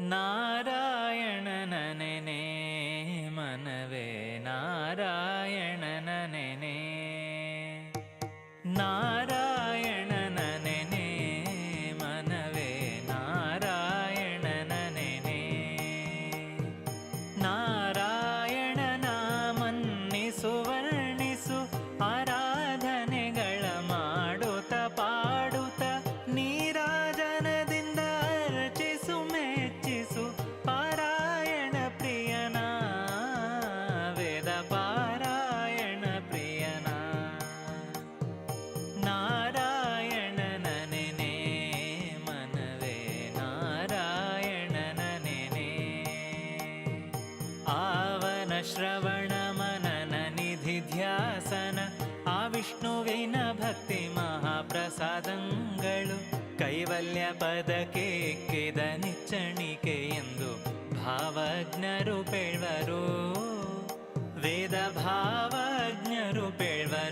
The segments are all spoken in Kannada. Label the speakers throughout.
Speaker 1: नारायण ननने मनवे नारायण ಶ್ರವಣ ಮನನ ನಿಧಿ ಧ್ಯಾಸನ, ಆ ವಿಷ್ಣುವಿನ ಭಕ್ತಿ ಮಹಾಪ್ರಸಾದಂಗಳು, ಕೈವಲ್ಯ ಪದಕ್ಕೆ ಎಕ್ಕಿದ ನಿಚ್ಚಣಿಕೆ ಎಂದು ಭಾವಜ್ಞರು ಪೇಳ್ವರು. ವೇದ ಭಾವಜ್ಞರು ಪೇಳ್ವರು.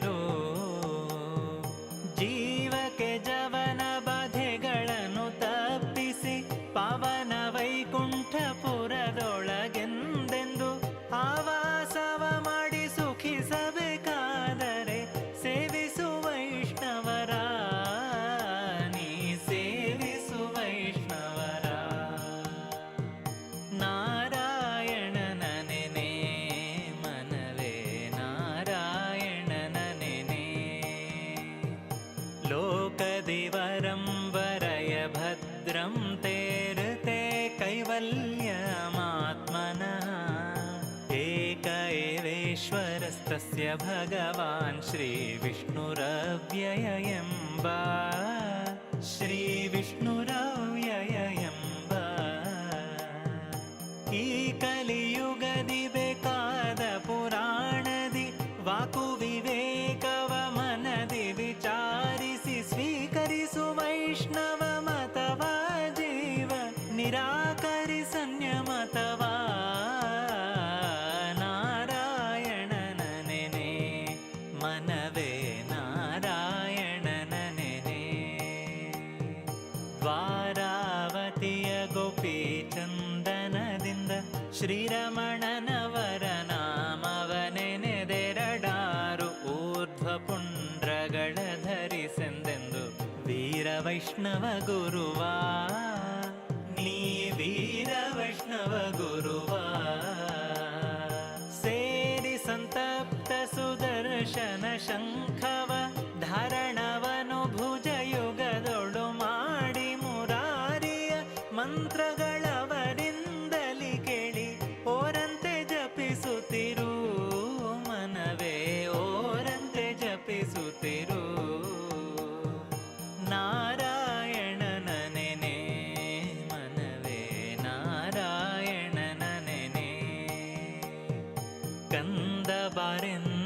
Speaker 1: चैतन्यमात्मनः एक एवेश्वरस्तस्य भगवान् श्रीविष्णुरव्ययम्बा श्रीविष्णुरव्ययम्बा ई कलियुगदिवे ಶ್ರೀರಮಣನವರ ನಾಮವನೆನೆದೆರಡಾರು ಊರ್ಧ್ವ ಪುಂಡ್ರಗಳ ಧರಿಸೆಂದೆಂದು ವೀರ ವೈಷ್ಣವ ಗುರುವ. ನೀ ವೀರ ವೈಷ್ಣವ ಗುರುವ.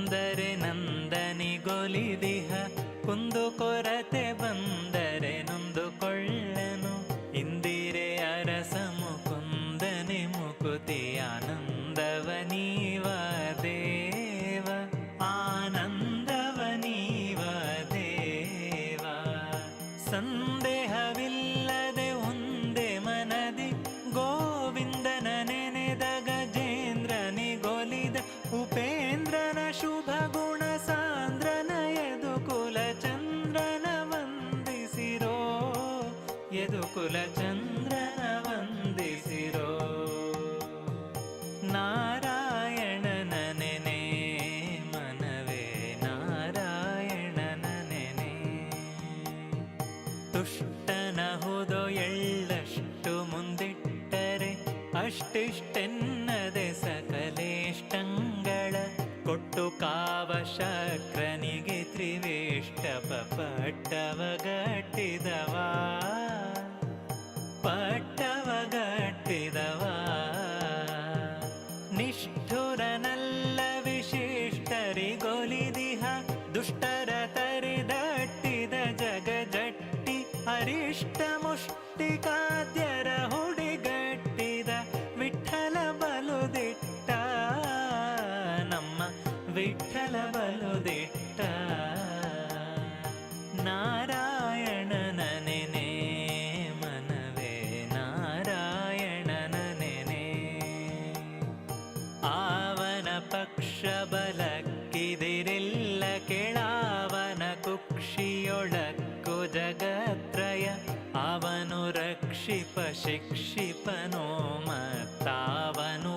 Speaker 1: ಬಾರೆಂದರೆ ನಂದನಿಗೊಲಿದಿಹ ಕುಂದು ಕೊರತೆ ಬಂದರೆ ನೊಂದುಕೊಳ್ಳನು. ಇಂದಿರೆ ಅರಸ ಮುಕುಂದನೆ ಮುಕುತಿ ಆನಂದವ ನೀವ ದೇವ. ಆನಂದವ ನೀವ ದೇವ. ಸಂದೇಹವಿಲ್ಲದೆ ಒಂದೇ ಮನದಿ. ಗೋವಿಂದನ ನೆನೆದ ಗಜೇಂದ್ರನಿಗೊಲಿದ ಉಪೇಂದ್ರನ ಶುಭ ಗುಣ ಸಾಂದ್ರನ ಯದು ಕುಲ ಚಂದ್ರನ ವಂದಿಸಿರೋ. ಯದು ಕುಲ ಚಂದ್ರನ ವಂದಿಸಿರೋ. ನಾರಾಯಣನ ನೆನೆ, ಮನವೇ ನಾರಾಯಣನ ನೆನೆ. ತುಷ್ಟನಹುದು ಎಳ್ಳಷ್ಟು ಮುಂದಿಟ್ಟರೆ ಅಷ್ಟಿಷ್ಟೆನ್ನದೆ ಪಟ್ಟವ ಗಟ್ಟಿದವ ಪಟ್ಟವ ಗಟ್ಟಿದವ ನಿಷ್ಠುರನಲ್ಲ ವಿಶಿಷ್ಟರಿಗೊಲಿದಿಹ ದುಷ್ಟರ ತರಿದಟ್ಟಿದ ಜಗ ಜಟ್ಟಿ ಅರಿಷ್ಟ ಮುಷ್ಟಿಕಾದ್ಯರ शिक्षिपनो मत्तावनु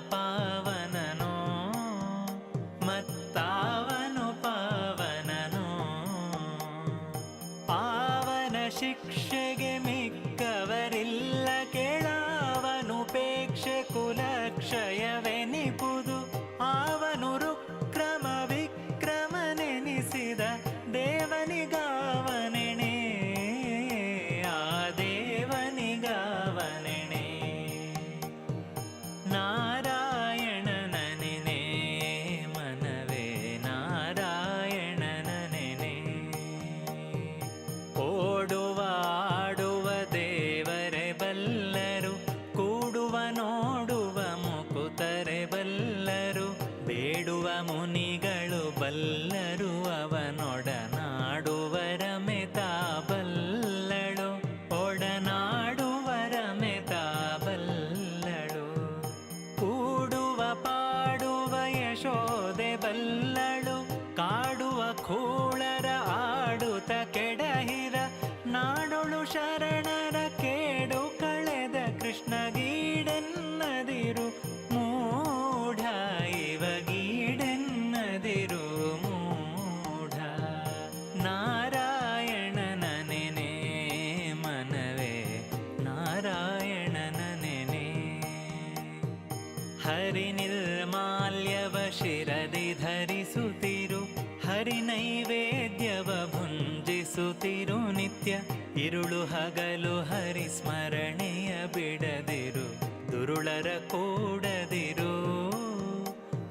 Speaker 1: ಇರುಳು ಹಗಲು ಹರಿ ಸ್ಮರಣೆಯ ಬಿಡದಿರು ದುರುಳರ ಕೂಡದಿರು.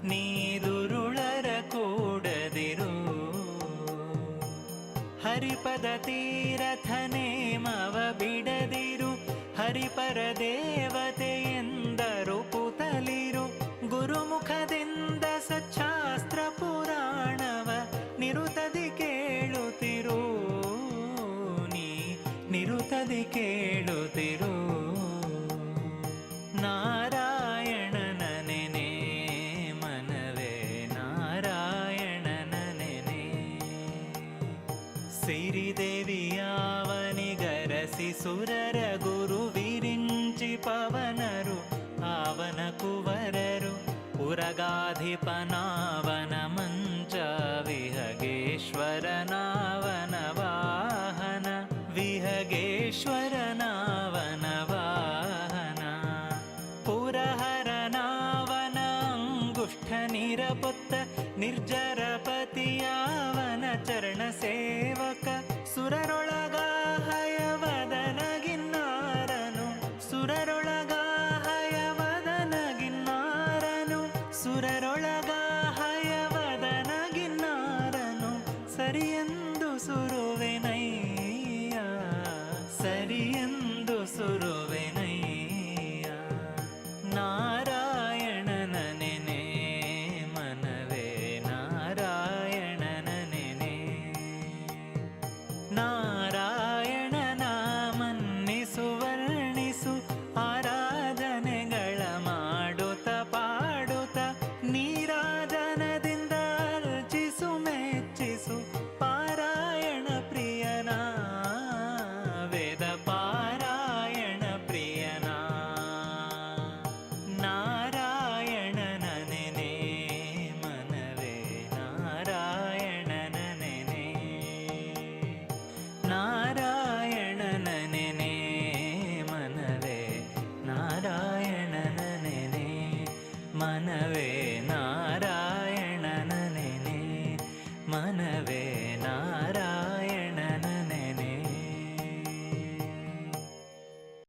Speaker 1: ನೀ ದುರುಳರ ಕೂಡದಿರು. ಹರಿಪದ ತೀರಥನ ಗತಿ ಕೇಳುತ್ತಿರು ನಾರಾಯಣನನೆನೆ ಮನವೇ ನಾರಾಯಣನನೆನೆ ಸಿರಿದೇವಿಯಾವನಿ ಗರಸಿ ಸುರರ ಗುರು ವಿರಿಂಚಿ ಪವನರು ಆವನ ಕುವರರು ಪುರಗಾಧಿಪನಾವನ ಮಂದಿರ ನಿರ್ಜರ ಪತಿಯಾವನ ಚರಣ ಸೇವಕ. ಸುರರೊಳಗ ಹಯವದನಗಿನ್ನಾರನು ಸುರರೊಳಗ ಹಯವದನಗಿನ್ನಾರನು ಸುರರೊಳ